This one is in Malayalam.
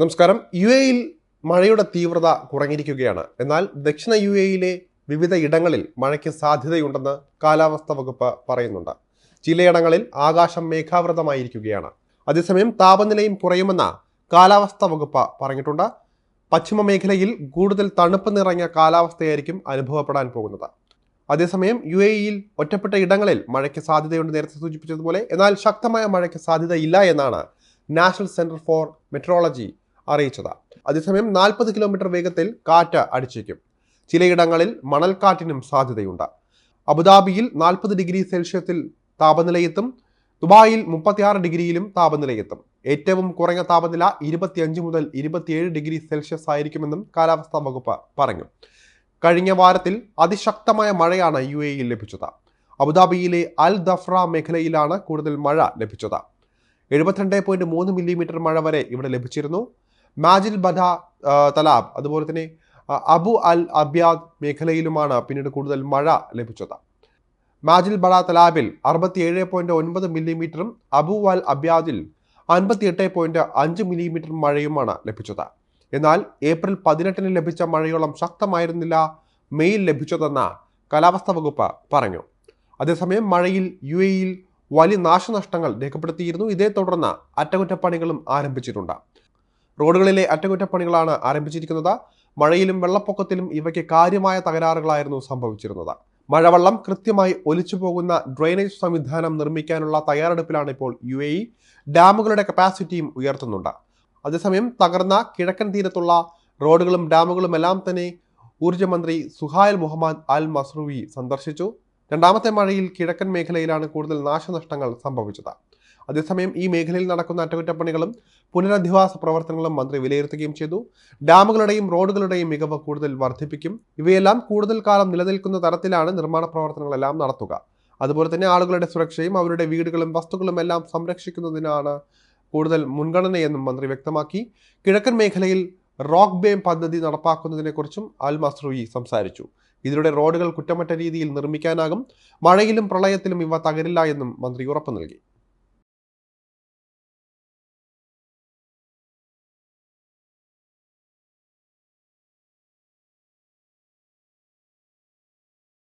നമസ്കാരം. യു എയിൽ മഴയുടെ തീവ്രത കുറഞ്ഞിരിക്കുകയാണ്. എന്നാൽ ദക്ഷിണ യു എയിലെ വിവിധ ഇടങ്ങളിൽ മഴയ്ക്ക് സാധ്യതയുണ്ടെന്ന് കാലാവസ്ഥാ വകുപ്പ് പറയുന്നുണ്ട്. ചിലയിടങ്ങളിൽ ആകാശം മേഘാവൃതമായിരിക്കുകയാണ്. അതേസമയം താപനിലയും കുറയുമെന്ന് കാലാവസ്ഥാ വകുപ്പ് പറഞ്ഞിട്ടുണ്ട്. പശ്ചിമ മേഖലയിൽ കൂടുതൽ തണുപ്പ് നിറഞ്ഞ കാലാവസ്ഥയായിരിക്കും അനുഭവപ്പെടാൻ പോകുന്നത്. അതേസമയം യു എ ഇയിൽ ഒറ്റപ്പെട്ട ഇടങ്ങളിൽ മഴയ്ക്ക് സാധ്യതയുണ്ട് നേരത്തെ സൂചിപ്പിച്ചതുപോലെ. എന്നാൽ ശക്തമായ മഴയ്ക്ക് സാധ്യതയില്ല എന്നാണ് നാഷണൽ സെന്റർ ഫോർ മെട്രോളജി അറിയിച്ചത്. അതേസമയം നാൽപ്പത് കിലോമീറ്റർ വേഗത്തിൽ കാറ്റ് അടിച്ചേക്കും. ചിലയിടങ്ങളിൽ മണൽക്കാറ്റിനും സാധ്യതയുണ്ട്. അബുദാബിയിൽ നാൽപ്പത് ഡിഗ്രി സെൽഷ്യസിൽ താപനിലയെത്തും. ദുബായിൽ മുപ്പത്തിയാറ് ഡിഗ്രിയിലും താപനിലയെത്തും. ഏറ്റവും കുറഞ്ഞ താപനില ഇരുപത്തിയഞ്ച് മുതൽ ഇരുപത്തിയേഴ് ഡിഗ്രി സെൽഷ്യസ് ആയിരിക്കുമെന്നും കാലാവസ്ഥാ വകുപ്പ് പറഞ്ഞു. കഴിഞ്ഞ വാരത്തിൽ അതിശക്തമായ മഴയാണ് യു എയിൽ ലഭിച്ചത്. അബുദാബിയിലെ അൽ ദഫ്ര മേഖലയിലാണ് കൂടുതൽ മഴ ലഭിച്ചത്. എഴുപത്തിരണ്ട് പോയിന്റ് മൂന്ന് മില്ലിമീറ്റർ മഴ വരെ ഇവിടെ ലഭിച്ചിരുന്നു. മാജിൽ ബദ തലാബ് അതുപോലെ തന്നെ അബു അൽ അബ്യാദ് മേഖലയിലുമാണ് പിന്നീട് കൂടുതൽ മഴ ലഭിച്ചത്. മാജിൽ ബഡ തലാബിൽ അറുപത്തിയേഴ് പോയിന്റ് ഒൻപത് മില്ലിമീറ്ററും അബു അൽ അബ്യാദിൽ അൻപത്തിയെട്ട് പോയിന്റ് അഞ്ച് മില്ലിമീറ്റർ മഴയുമാണ് ലഭിച്ചത്. എന്നാൽ ഏപ്രിൽ പതിനെട്ടിന് ലഭിച്ച മഴയോളം ശക്തമായിരുന്നില്ല മെയിൽ ലഭിച്ചതെന്ന് കാലാവസ്ഥാ വകുപ്പ് പറഞ്ഞു. അതേസമയം മഴയിൽ യു എയിൽ വലിയ നാശനഷ്ടങ്ങൾ രേഖപ്പെടുത്തിയിരുന്നു. ഇതേ തുടർന്ന് അറ്റകുറ്റപ്പണികളും ആരംഭിച്ചിട്ടുണ്ട്. റോഡുകളിലെ അറ്റകുറ്റപ്പണികളാണ് ആരംഭിച്ചിരിക്കുന്നത്. മഴയിലും വെള്ളപ്പൊക്കത്തിലും ഇവയ്ക്ക് കാര്യമായ തകരാറുകളായിരുന്നു സംഭവിച്ചിരുന്നത്. മഴവെള്ളം കൃത്യമായി ഒലിച്ചു പോകുന്ന ഡ്രെയിനേജ് സംവിധാനം നിർമ്മിക്കാനുള്ള തയ്യാറെടുപ്പിലാണ് ഇപ്പോൾ യു എ ഇ. ഡാമുകളുടെ കപ്പാസിറ്റിയും ഉയർത്തുന്നുണ്ട്. അതേസമയം തകർന്ന കിഴക്കൻ തീരത്തുള്ള റോഡുകളും ഡാമുകളും എല്ലാം തന്നെ ഊർജമന്ത്രി സുഹായൽ മുഹമ്മദ് അൽ മസ്രൂവി സന്ദർശിച്ചു. രണ്ടാമത്തെ മഴയിൽ കിഴക്കൻ മേഖലയിലാണ് കൂടുതൽ നാശനഷ്ടങ്ങൾ സംഭവിച്ചത്. അതേസമയം ഈ മേഖലയിൽ നടക്കുന്ന അറ്റകുറ്റപ്പണികളും പുനരധിവാസ പ്രവർത്തനങ്ങളും മന്ത്രി വിലയിരുത്തുകയും ചെയ്തു. ഡാമുകളുടെയും റോഡുകളുടെയും മികവ് കൂടുതൽ വർദ്ധിപ്പിക്കും. ഇവയെല്ലാം കൂടുതൽ കാലം നിലനിൽക്കുന്ന തരത്തിലാണ് നിർമ്മാണ പ്രവർത്തനങ്ങളെല്ലാം നടത്തുക. അതുപോലെ തന്നെ ആളുകളുടെ സുരക്ഷയും അവരുടെ വീടുകളും വസ്തുക്കളും എല്ലാം സംരക്ഷിക്കുന്നതിനാണ് കൂടുതൽ മുൻഗണനയെന്നും മന്ത്രി വ്യക്തമാക്കി. കിഴക്കൻ മേഖലയിൽ റോക്ക് ബേം പദ്ധതി നടപ്പാക്കുന്നതിനെക്കുറിച്ചും അൽ മസ്രൂയി സംസാരിച്ചു. ഇതിലൂടെ റോഡുകൾ കുറ്റമറ്റ രീതിയിൽ നിർമ്മിക്കാനാകും. മഴയിലും പ്രളയത്തിലും ഇവ തകരില്ല എന്നും മന്ത്രി ഉറപ്പു നൽകി.